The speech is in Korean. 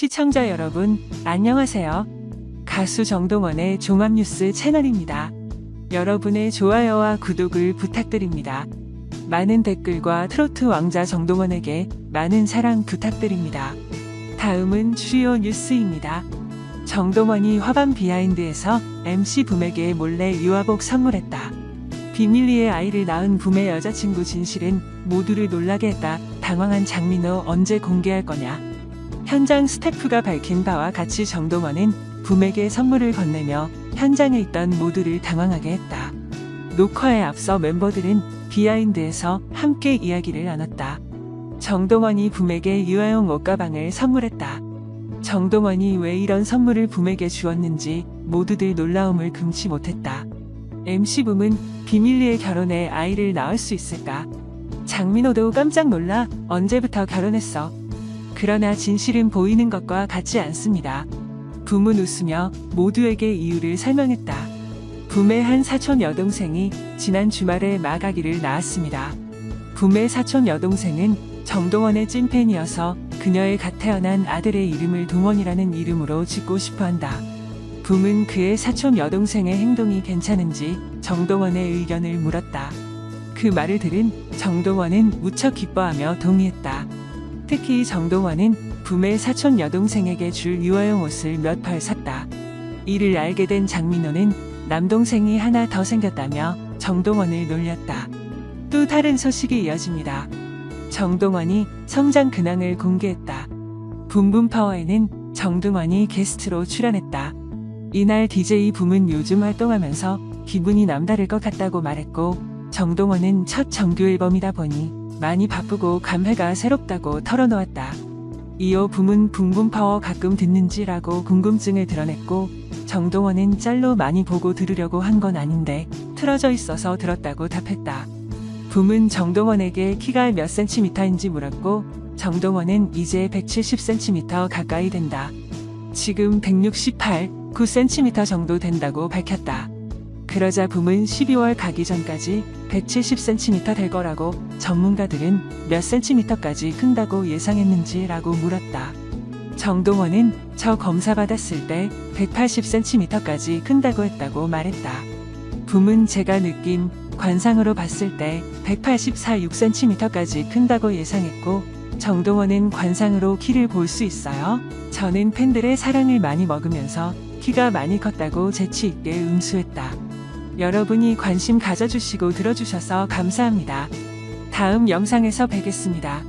시청자 여러분, 안녕하세요. 가수 정동원의 종합뉴스 채널입니다. 여러분의 좋아요와 구독을 부탁드립니다. 많은 댓글과 트로트 왕자 정동원에게 많은 사랑 부탁드립니다. 다음은 주요 뉴스입니다. 정동원이 화반 비하인드에서 MC 붐에게 몰래 유아복 선물했다. 비밀리에 아이를 낳은 붐의 여자친구 진실은 모두를 놀라게 했다. 당황한 장민호 언제 공개할 거냐? 현장 스태프가 밝힌 바와 같이 정동원은 붐에게 선물을 건네며 현장에 있던 모두를 당황하게 했다. 녹화에 앞서 멤버들은 비하인드에서 함께 이야기를 나눴다. 정동원이 붐에게 유아용 옷가방을 선물했다. 정동원이 왜 이런 선물을 붐에게 주었는지 모두들 놀라움을 금치 못했다. MC 붐은 비밀리에 결혼해 아이를 낳을 수 있을까? 장민호도 깜짝 놀라 언제부터 결혼했어? 그러나 진실은 보이는 것과 같지 않습니다. 붐은 웃으며 모두에게 이유를 설명했다. 붐의 한 사촌 여동생이 지난 주말에 마가기를 낳았습니다. 붐의 사촌 여동생은 정동원의 찐팬이어서 그녀의 갓 태어난 아들의 이름을 동원이라는 이름으로 짓고 싶어 한다. 붐은 그의 사촌 여동생의 행동이 괜찮은지 정동원의 의견을 물었다. 그 말을 들은 정동원은 무척 기뻐하며 동의했다. 특히 정동원은 붐의 사촌 여동생에게 줄 유아용 옷을 몇벌 샀다. 이를 알게 된 장민호는 남동생이 하나 더 생겼다며 정동원을 놀렸다. 또 다른 소식이 이어집니다. 정동원이 성장 근황을 공개했다. 붐붐파워에는 정동원이 게스트로 출연했다. 이날 DJ 붐은 요즘 활동하면서 기분이 남다를 것 같다고 말했고 정동원은 첫 정규 앨범이다 보니 많이 바쁘고 감회가 새롭다고 털어놓았다. 이어 붐은 붐붐파워 가끔 듣는지라고 궁금증을 드러냈고 정동원은 짤로 많이 보고 들으려고 한 건 아닌데 틀어져 있어서 들었다고 답했다. 붐은 정동원에게 키가 몇 센티미터인지 물었고 정동원은 이제 170cm 가까이 된다. 지금 168, 9cm 정도 된다고 밝혔다. 그러자 붐은 12월 가기 전까지 170cm 될 거라고 전문가들은 몇 cm까지 큰다고 예상했는지라고 물었다. 정동원은 저 검사 받았을 때 180cm까지 큰다고 했다고 말했다. 붐은 제가 느낀 관상으로 봤을 때 184, 6cm까지 큰다고 예상했고 정동원은 관상으로 키를 볼 수 있어요. 저는 팬들의 사랑을 많이 먹으면서 키가 많이 컸다고 재치 있게 응수했다. 여러분이 관심 가져주시고 들어주셔서 감사합니다. 다음 영상에서 뵙겠습니다.